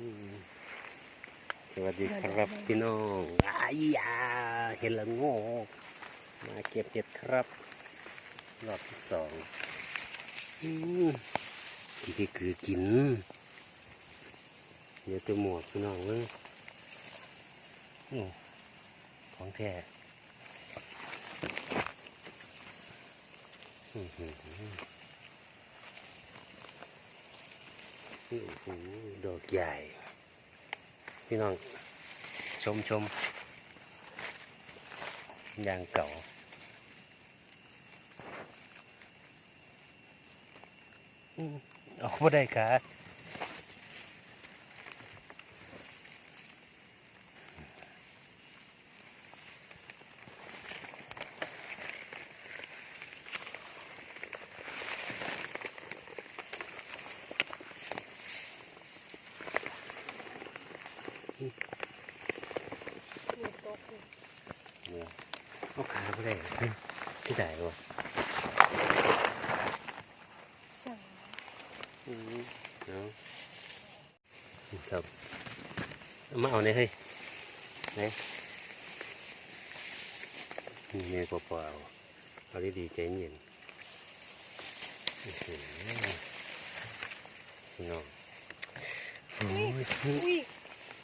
อืมสวัสดีครับพี่น้องอายยาเห็นละโง่มาเก็บเห็ดครับ รอบที่สองอืมที่ที่คือกิน เดี๋ยวตัวหมวกพี่น้องเว้ยโอ้ของแท้อื้อหือโอ้โห ดอกใหญ่ พี่น้อง ชมชมยางเก่าอืมเอาไม่ได้ค่ะ มีโต๊ะอยู่ เนี่ยเอาขา ไม่ได้เฮ้ยเสิได้วะช่างอืมเอาครับเอามาเอาเนี่ยเฮ้ยไหนนี่เนี่ยเปล่าๆเอาดีๆใจเย็นอื้อหือพี่น้องโอ้ยอุ้ย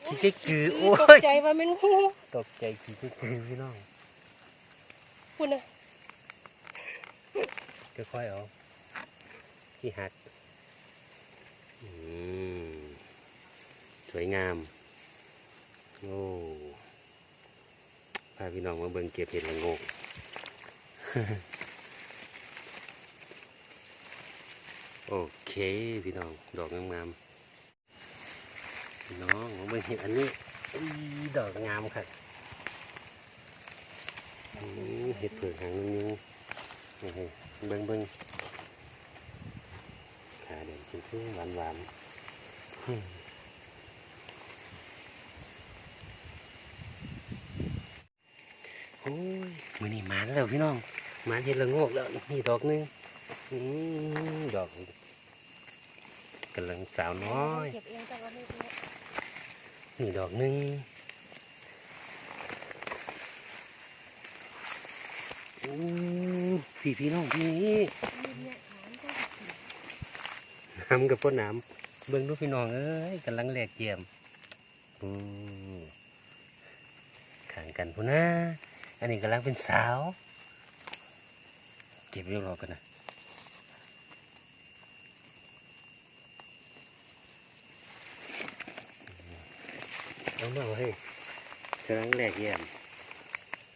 ขี้เก๊กคือตโอ้กยใจว่ามันงูตกใจขี้เก๊กคือพี่น้อง คุณนะค่อยๆเอาที่หักสวยงาม โอ้พาพี่น้องมาเบิ่งเก็บเห็ดละงกโอเคพี่น้อง ดอกงามๆพี่น้องมาเบิ่งเห็ดอันนี้ดอกงามครับอืม เห็ดเผือกหางนึงๆนี่ให้เบิ่งเบิ่งขาเด่นชุ่มๆหวานๆอืมโอ้ยมือนี่มันแล้วพี่น้องมันเห็ดละโงกแล้วนี่ดอกหนึงอืมดอกกำลังสาวน้อยเก็บเองแต่ว่าไม่รู้นี่ดอกหนึง โอ้พี่พี่น้องพี่มีเนี่ยหางก็น้ำกับพ่นน้ำเบิ่งดูพี่น้องเอ้ยกำลังแหลกเจียมอือขางกันพุ่นนะอันนี้กำลังเป็นสาว เก็บเรียบร้อยกันนะเอามาให้ยกำลังแหลกเยี่ยม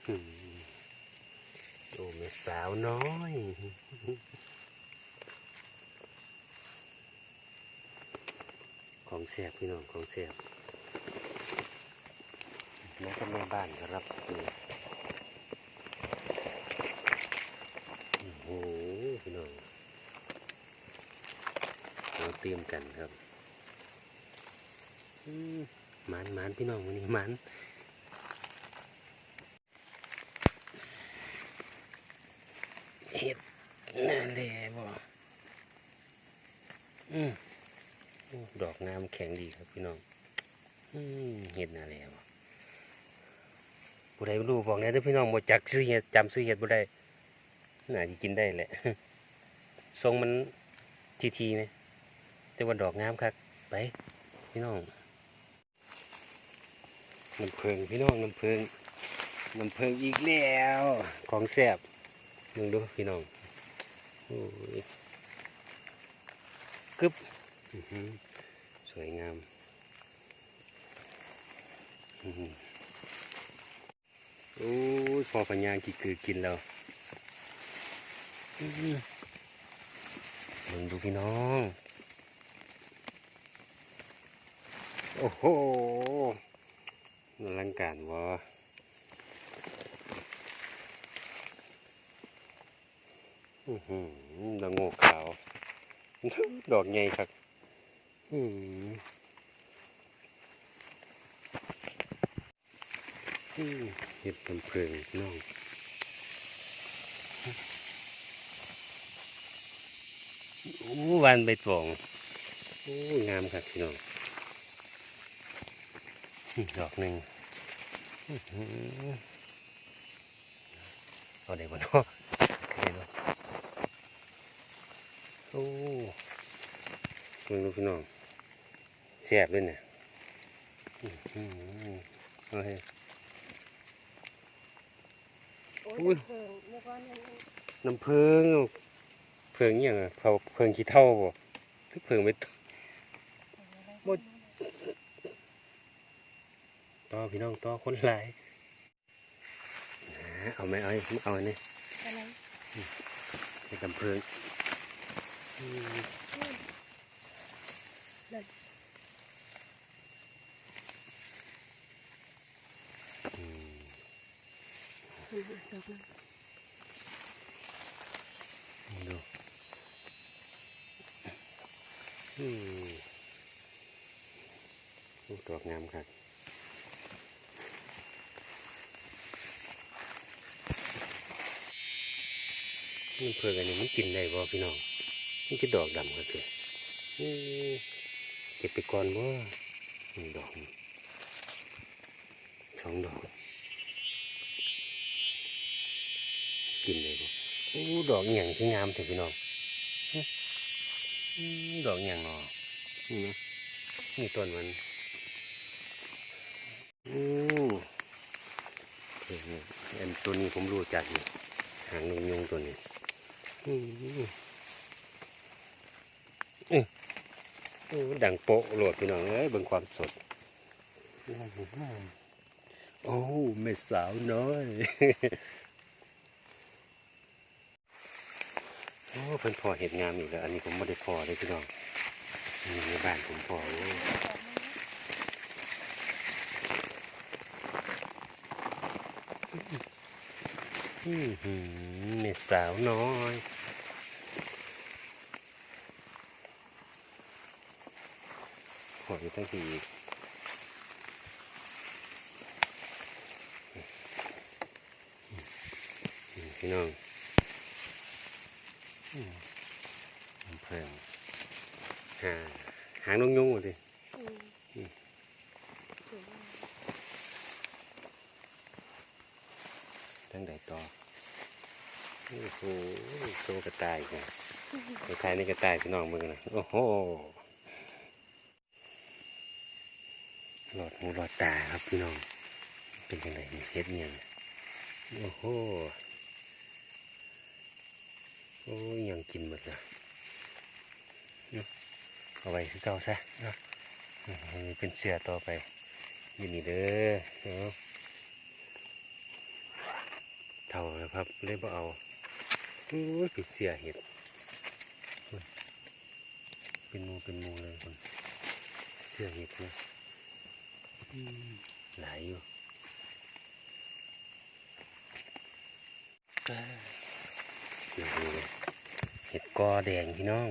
อืมโอ้แม่ สาวน้อย ของเสียบพี่น้องของเสียบน้องกับแม่บ้านครับนี่โอ้โหพี่น้องเราเตรียมกันครับมันมันพี่น้องวันนี้มันเห็ด นั่นแหละบ่อืมโอ้ดอกงามแข็งดีครับพี่น้องอืมเห็ดน่าแล้วผู้ใดบ่รู้บอกแน่เด้อพี่น้องบ่จักซื้อเห็ดจำซื้อเห็ดบ่ได้น่าจะกินได้แหละทรงมันทีทีไหมแต่ว่าดอกงามครับไปพี่น้องน้ำเพิงพี่น้องน้ำเพิงน้ำเพิงอีกแล้ว ของแซ่บมึงดูพี่น้อง โอ้ยกึบสวยงาม โอ้ยพอปัญญากี่คือกินแล้วมึงดูพี่น้อง โอ้โหอลังการวะอือหือ ดอกโงกขาว ดอกใหญ่ครับอืมเห็ดลำเพลิงน้องอู้วานใบตองโอ้งามครับพี่น้องดอกหนึ่งอื้อหือเอาได้บ่เนาะได้เนาะโอ้เบิ่งดูพี่น้องแซ่บเลยเนี่ยอื้อหือเอาให้โอ้อุ้ยยเพิ่งเมื่อก่อนยังน้ำเพิงเพิงอหย่างอะเผาเพิงขี้เท่าบ่ทึกเพิงไปต่อหมดต่อพี่น้องต่อคนหลายนะเอาไหมเอาไหมเอาอันนี้อะไรให้น้ำเพิงอืมนั่นอืมอืม ดูอืมดอกงามครับมันเพิงอันนี้มันกินได้บ่พี่น้อง นคือดอกดำครับเถอะอืมเก็บไปก่อนบ่หนึ่งดอกสองดอก กินเลยบ่โอ้ดอกอหย่างที่งามถอะพี่น้องดอกอหย่างเนาะนี่นะนี่ต้นมันโอ้เห็นไหมอันตัวนี้ผมรู้จักอยู่หางนงยุงตัวนี้ ดังโปะโหลดพี่น้องเอ้ยเบิ่งความสด โอ้แม่สาวน้อย โอ้เพิ่นพอเห็ดงามอีกแล้ว อันนี้ผมไม่ได้พอเลยพี่น้องนี่ในบ้านผมพอโอ้อื้อหือเม็ดสาวน้อย พอยู่ตั้งทีพี่น้องเพิ่งหาหางน้องยุ่งหมดดิอืมอืมสวยทั้งใดต่อโอ้โหโซกระต่ายไงกระต่ายนี่กระต่ายพี่น้องมึงนะโอ้โห หลอดหูหลอดตาครับพี่น้อง เป็นยังไงมีเฮ็ดเนี่ยงโอ้โหโอ้ยยังกินหมดเลยเนะเอาไว้คือเก่าซะนะเป็นเสือต่อไปอยู่นี่เด้อเนาะเท่าแล้วครับเลยบ่เอาโอ้ยปิดเสียเห็ดเป็นมูเป็นมูเลยคนเสียเห็ดนะ หลายอยู่อ่านี่เลยเห็ดกอแดงพี่น้อง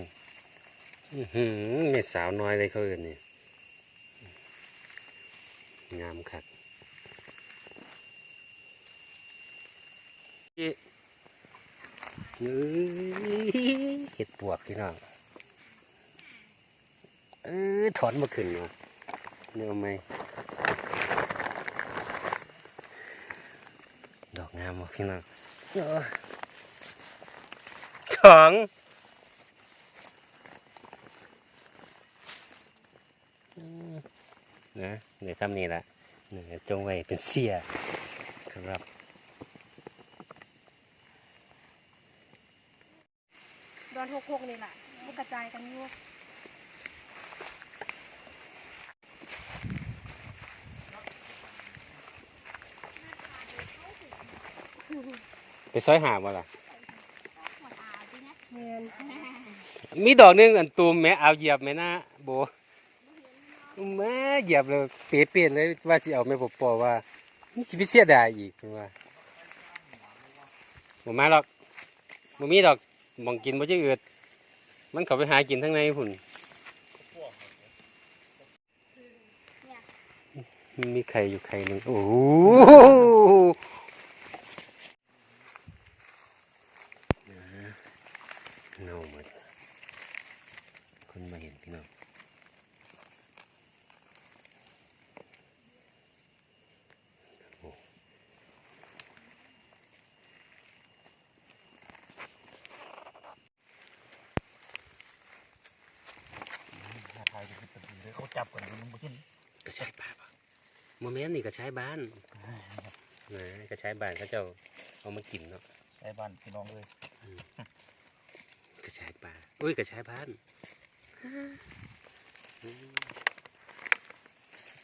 อือหือแม่สาวน้อยเลยเขาเอินนี่งามคักเอ้ยเห็ดปวกพี่น้อง เออถอนมาขึ้นเนาะเนี่ยเอาไหมดอกงามบ่พี่น้องสองนะเดี๋ยวซ้ำนี่ละเนี่ยจงไว้เป็นเสียครับดอนหกหกนี่แหละมันกระจายกันอยู่ ไปซอยหาบ่ล่ะเมียนมีดอกหนึงอันตูมแม่เอาเหยียบแม่นะโบแม่เหยียบเลยเปรี้ยๆเลยว่าสิเอาแม่ปอว่านี่สิไปเสียดายอีกเพิ่นว่าบ่มาหรอกบ่มีดอกหมองกินบ่จังอืดมันเข้าไปหากินทั้งในพุ่นมีไข่อยู่ไข่หนึงโอ้โหเน่าหมดคนมาเห็นพี่น้อง จับก่อนมันบ่ขึ้น กระชายป่าปะโมเมนต์นี่กระชายบ้านนะกระชายบ้านเขาเจ้าเอามากินเนาะใช้บ้านพี่น้องเลยกระชายป่าอุ้ยกระชายบ้าน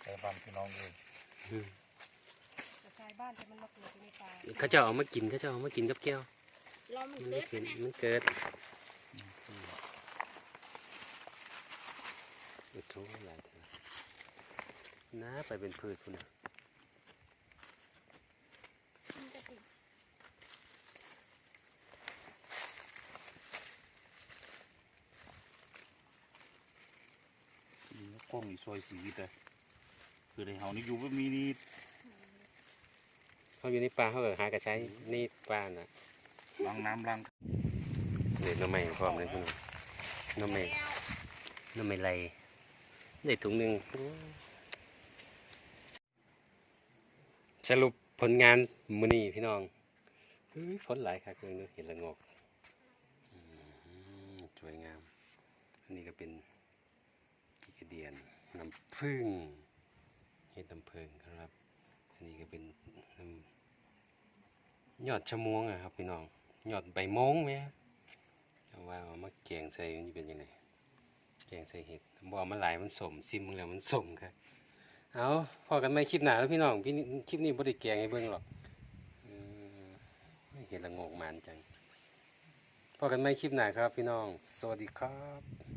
ใช้บ้านพี่น้องเลยอืมกระชายบ้านแต่มันมาเกิดอยู่ในป่าเขาเจ้าเอามากินเขาเจ้าเอามากินกับแก้วรอมันมันเกิได้ดกินนะมันเกิดโอ้โหหลาย เถอะน้าไปเป็นพืชคุณนะมันจะติดนี่กล้องนี่ซอยชีวิตเลยคือในเฮานี่อยู่บ่มีนี่เขาอยู่ในป่าเขาก็หากระชายในป่าน่ะล้างน้ำล้างเด็ดน้ำใหม่พร้อมเลยคุณน้ำใหม่น้ำใหม่ไรได้ถุงหนึ่ง สรุปผลงานมือนี้พี่น้องผลหลายครับเลยเห็นละงอกสวยงาม อันนี้ก็เป็นกีกเดียนน้ำผึ้งเห็ดน้ำผึ้งครับ อันนี้ก็เป็นยอดชะมวงอะครับพี่น้องยอดใบมงไหมเอาว่ามาแกงใส่นจะเป็นยังไงแกงใส่เห็ดบอกมาหลายมันสมซิมมึงแล้วมันสมครับ เอาพอกันไม่คลิปหนาแล้วพี่น้องพี่นี่คลิปนี้บริแกงให้เบิ้งหรอกเห็นละงงมันจังพอกันไม่คลิปหนาครับพี่น้อง สวัสดีครับ